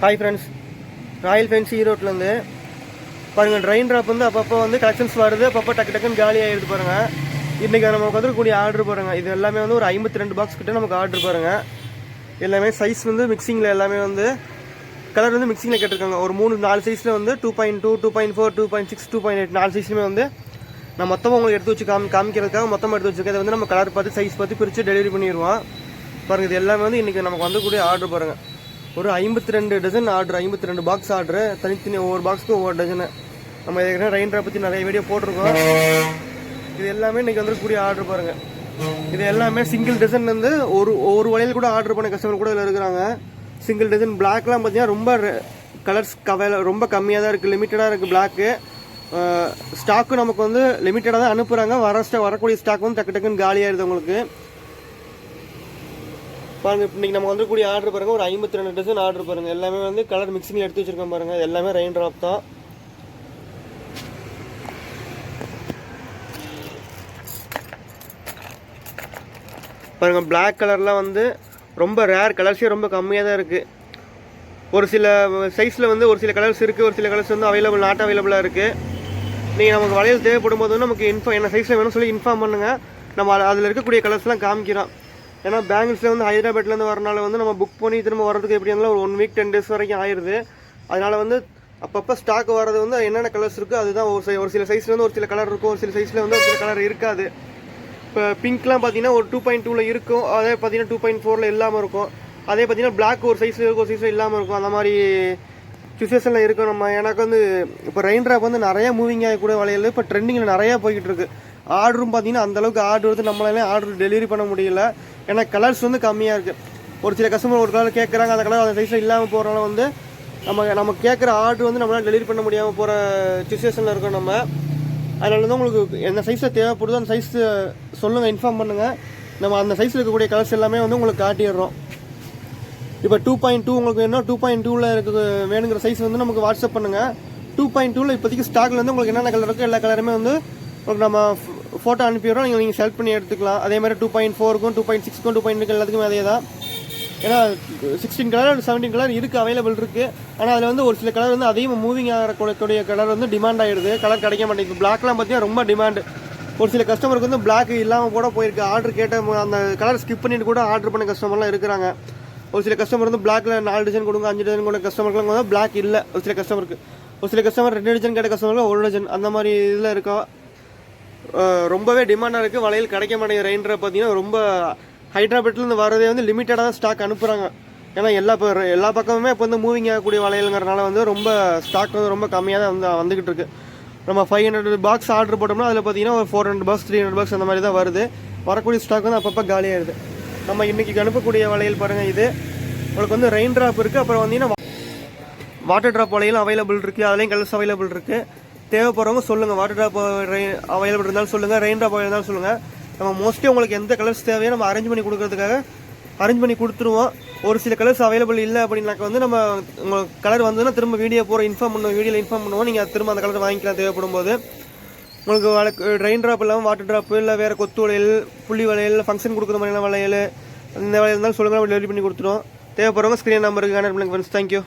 Hi friends royal fence ஈரோட்லேருந்து பாருங்கள் train drop வந்து அப்பப்போ வந்து கலெக்ஷன்ஸ் வருது. அப்பப்போ டக்கு டக்குன்னு காலி ஆகிடுது பாருங்கள் இன்றைக்கி நமக்கு கூடிய ஆர்டர் பாருங்கள் இது எல்லாமே வந்து ஒரு ஐம்பத்தி ரெண்டு பாக்ஸ் கிட்டே நமக்கு ஆர்டர் பாருங்கள் எல்லாமே சைஸ் வந்து மிக்சிங்கில் எல்லாமே வந்து கலர் வந்து மிக்சிங்கில் கேட்டிருக்காங்க. ஒரு மூணு நாலு சைஸில் வந்து two point two two point four two point six two point eight நாலு சைஸ்லையுமே வந்து நான் மொத்தமாக உங்களுக்கு எடுத்து வச்சு காமி காமிக்கிறதுக்காக மொத்தமாக எடுத்து வச்சுருக்கேன். அதை வந்து நம்ம கலர் பார்த்து சைஸ் பார்த்து பிரித்து டெலிவரி பண்ணிடுவோம் பாருங்கள் இது எல்லாமே வந்து இன்றைக்கி நமக்கு வந்து கூடிய ஆர்டர் பாருங்கள் ஒரு ஐம்பத்தி ரெண்டு டசன் ஆர்டர் ஐம்பத்தி ரெண்டு பாக்ஸ் ஆர்டர் தனித்தனி ஒவ்வொரு பாக்ஸுக்கும் ஒவ்வொரு டஜனு நம்ம ஏற்கனவே ரெயின் பற்றி நிறைய வீடியோ போட்டிருக்கோம். இது எல்லாமே இன்றைக்கி வந்துருக்கக்கூடிய ஆர்டர் பாருங்கள் இது எல்லாமே சிங்கிள் டசன் வந்து ஒரு ஒரு வளையல் கூட ஆர்டர் பண்ண கஸ்டமர் கூட இதில் இருக்கிறாங்க. சிங்கிள் டசன் பிளாக்லாம் பார்த்தீங்கன்னா ரொம்ப கலர்ஸ் கவையில் ரொம்ப கம்மியாக தான் இருக்குது லிமிட்டடாக இருக்குது பிளாக்கு ஸ்டாக்கும் நமக்கு வந்து லிமிட்டடாக தான் அனுப்புகிறாங்க வர ஸ்டா வரக்கூடிய ஸ்டாக் வந்து டக்கு டக்குன்னு காலியாகிடுது உங்களுக்கு. பாருங்க இன்னைக்கு நம்ம வந்துக்கூடிய ஆர்டர் பாருங்க ஒரு ஐம்பத்தி ரெண்டு டசன் ஆர்டர் பாருங்க. எல்லாமே வந்து கலர் மிக்சிங் எடுத்து வச்சிருக்கோம் பாருங்க. எல்லாமே ரெயின் ட்ராப் தான். பாருங்க பிளாக் கலர்லாம் வந்து ரொம்ப ரேர் கலர்ஸே ரொம்ப கம்மியாக தான் இருக்குது ஒரு சில சைஸில் வந்து ஒரு சில கலர்ஸ் இருக்குது ஒரு சில கலர்ஸ் வந்து அவைலபிள் நாட் அவைலபிளாக இருக்குது நீங்கள் நமக்கு வளையல் தேவைப்படும் போது வந்து நமக்கு இன்ஃபார்ம் என்ன சைஸில் வேணும்னு சொல்லி இன்ஃபார்ம் பண்ணுங்கள் நம்ம அதில் இருக்கக்கூடிய கலர்ஸ்லாம் காமிக்கிறோம். ஏன்னா பேங்கிள்ஸில் வந்து ஹைதராபாத்லேருந்து வரனால வந்து நம்ம புக் பண்ணி திரும்ப வரதுக்கு எப்படி இருந்தாலும் ஒரு ஒன் வீக் டென் டேஸ் வரைக்கும் ஆயிடுது அதனால் வந்து அப்பப்போ ஸ்டாக் வரது வந்து என்னென்ன கலர்ஸ் இருக்கோ அதுதான் ஒரு சை ஒரு சில சைஸில் வந்து ஒரு சில கலர் இருக்கும் ஒரு சில சைஸில் வந்து ஒரு சில கலர் இருக்காது. இப்போ பிங்க்லாம் பார்த்தீங்கன்னா ஒரு டூ பாயிண்ட் டூவில் இருக்கும் அதே பார்த்தீங்கன்னா டூ பாயிண்ட் ஃபோரில் இல்லாமல் இருக்கும். அதே பார்த்தீங்கன்னா பிளாக் ஒரு சைஸில் இருக்கும் ஒரு சைஸில் இல்லாமல் இருக்கும். அந்த மாதிரி சுச்சுவேஷனில் இருக்கும் நம்ம. எனக்கு வந்து இப்போ ரெயின் ட்ராப் வந்து நிறைய மூவிங் ஆகக்கூடிய வளையல். இப்போ ட்ரெண்டிங்கில் நிறையா போய்கிட்டு இருக்கு. ஆர்டரும் பார்த்தீங்கன்னா அந்தளவுக்கு ஆர்டர் வந்து நம்மளாலே ஆர்டர் டெலிவரி பண்ண முடியல. ஏன்னா கலர்ஸ் வந்து கம்மியாக இருக்குது ஒரு சில கஸ்டமர் ஒரு கலர் கேட்குறாங்க அந்த கலர் அந்த சைஸில் இல்லாமல் போகிறனால வந்து நம்ம நம்ம கேட்குற ஆர்டர் வந்து நம்மளால் டெலிவரி பண்ண முடியாமல் போகிற சுச்சுவேஷனில் இருக்கோம் நம்ம. அதனால வந்து உங்களுக்கு என்ன சைஸில் தேவைப்படுதோ அந்த சைஸ் சொல்லுங்கள் இன்ஃபார்ம் பண்ணுங்கள் நம்ம அந்த சைஸில் இருக்கக்கூடிய கலர்ஸ் எல்லாமே வந்து உங்களுக்கு காட்டிடுறோம். இப்போ டூ பாயிண்ட் டூ உங்களுக்கு வேணும் டூ பாயிண்ட் டூவில் இருக்க வேணுங்கிற சைஸ் வந்து நமக்கு வாட்ஸ்அப் பண்ணுங்கள் டூ பாயிண்ட் டூவில் இப்போதைக்கு ஸ்டாக்லேருந்து வந்து உங்களுக்கு என்னென்ன கலர் இருக்கோ எல்லா கலருமே வந்து உங்களுக்கு நம்ம ஃபோட்டோ அனுப்பிடுறோம் நீங்கள் நீங்கள் செலக்ட் பண்ணி எடுத்துக்கலாம். அதே மாதிரி டூ பாயிண்ட் ஃபோருக்கும் டூ பாயிண்ட் சிக்ஸ்க்கும் டூ பாயிண்ட் எல்லாத்துக்கும் அதே தான். ஏன்னா சிக்ஸ்டீன் கலர் செவன்டீன் கலர் இருக்குது அவைலபிள் இருக்குது ஆனால் அதில் வந்து ஒரு சில கலர் வந்து அதிகமாக மூவிங் ஆகக்கூடிய கலர் வந்து டிமாண்ட் ஆகிடுது கலர் கிடைக்க மாட்டேங்குது. பிளாக்லாம் பார்த்தீங்கன்னா ரொம்ப டிமாண்டு ஒரு சில கஸ்டமருக்கு வந்து பிளாக் இல்லாமல் கூட போயிருக்கு. ஆர்டர் கேட்ட அந்த கலர் ஸ்கிப் பண்ணிட்டு கூட ஆர்டர் பண்ண கஸ்டமர்லாம் இருக்கிறாங்க. ஒரு சில கஸ்டமர் வந்து பிளாக்ல நாலு டிசைன் கொடுங்க அஞ்சு டிசைன் கொடுங்க கஸ்டமருக்குலாம் வந்து பிளாக் இல்லை. ஒரு சில கஸ்டமருக்கு ஒரு சில கஸ்டமர் ரெண்டு டிசைன் கேட்ட கஸ்டமருக்கு ஒரு டிசைன் அந்த மாதிரி இதில் இருக்கோம். ரொம்பவே டிமாண்டாக இருக்குது வளையல் கிடைக்க மாட்டேங்குது ரெயின்ட்ரா பார்த்தீங்கன்னா ரொம்ப ஹைட்ராபேட்லேருந்து வரதே வந்து லிமிட்டடாக தான் ஸ்டாக் அனுப்புகிறாங்க ஏன்னா எல்லா எல்லா பக்கமுமே இப்போ வந்து மூவிங் ஆகக்கூடிய வளையலுங்கிறனால வந்து ரொம்ப ஸ்டாக் வந்து ரொம்ப கம்மியாக தான் வந்து வந்துக்கிட்டு இருக்கு. நம்ம ஃபைவ் ஹண்ட்ரட் பாக்ஸ் ஆர்டர் போட்டோம்னா அதில் பார்த்தீங்கன்னா ஒரு four hundred box three hundred box அந்த மாதிரி தான் வருது. வரக்கூடிய ஸ்டாக் வந்து அப்பப்போ காலியாகிடுது நம்ம இன்றைக்கி அனுப்பக்கூடிய வளையல் பாருங்கள் இது. உங்களுக்கு வந்து ரெயின் ட்ராப் இருக்குது அப்புறம் வந்தீங்கன்னா வாட்டர் ட்ராப் வலையிலும் அவைலபிள் இருக்குது அதுலேயும் கலர்ஸ் அவைலபிள் இருக்குது தேவைப்படுறவங்க சொல்லுங்கள் வாட்டர் ட்ராப் அவைலபிள் இருந்தாலும் சொல்லுங்கள் ரெயின் ட்ராப் இருந்தாலும் சொல்லுங்கள் நம்ம மோஸ்ட்லி உங்களுக்கு எந்த கலர்ஸ் தேவையோ நம்ம அரேஞ்ச் பண்ணி கொடுக்கறதுக்காக அரேஞ்ச் பண்ணி கொடுத்துருவோம். ஒரு சில கலர்ஸ் அவைலபிள் இல்லை அப்படின்னாக்க வந்து நம்ம உங்களுக்கு கலர் வந்ததுன்னா திரும்ப வீடியோ போகிற இன்ஃபார்ம் பண்ணுவோம். வீடியோவில் இன்ஃபார்ம் பண்ணுவோம். நீங்கள் திரும்ப அந்த கலர் வாங்கிக்கலாம் தேவைப்படும் போது உங்களுக்கு வழக்கு ரெயின் ட்ராப் இல்லாமல் வாட்டர் ட்ராப் இல்லை வேறு கொத்து வளையல் புள்ளி வளையல் ஃபங்க்ஷன் கொடுக்குற மாதிரியான வளையல் இந்த வளையல் இருந்தாலும் சொல்லுங்கள் டெலிவரி பண்ணி கொடுத்துருவோம். தேவைப்படுறவங்க ஸ்க்ரீன் நம்பருக்கு கான்டாக்ட் பண்ணுங்க ஃப்ரெண்ட்ஸ் தேங்க்யூ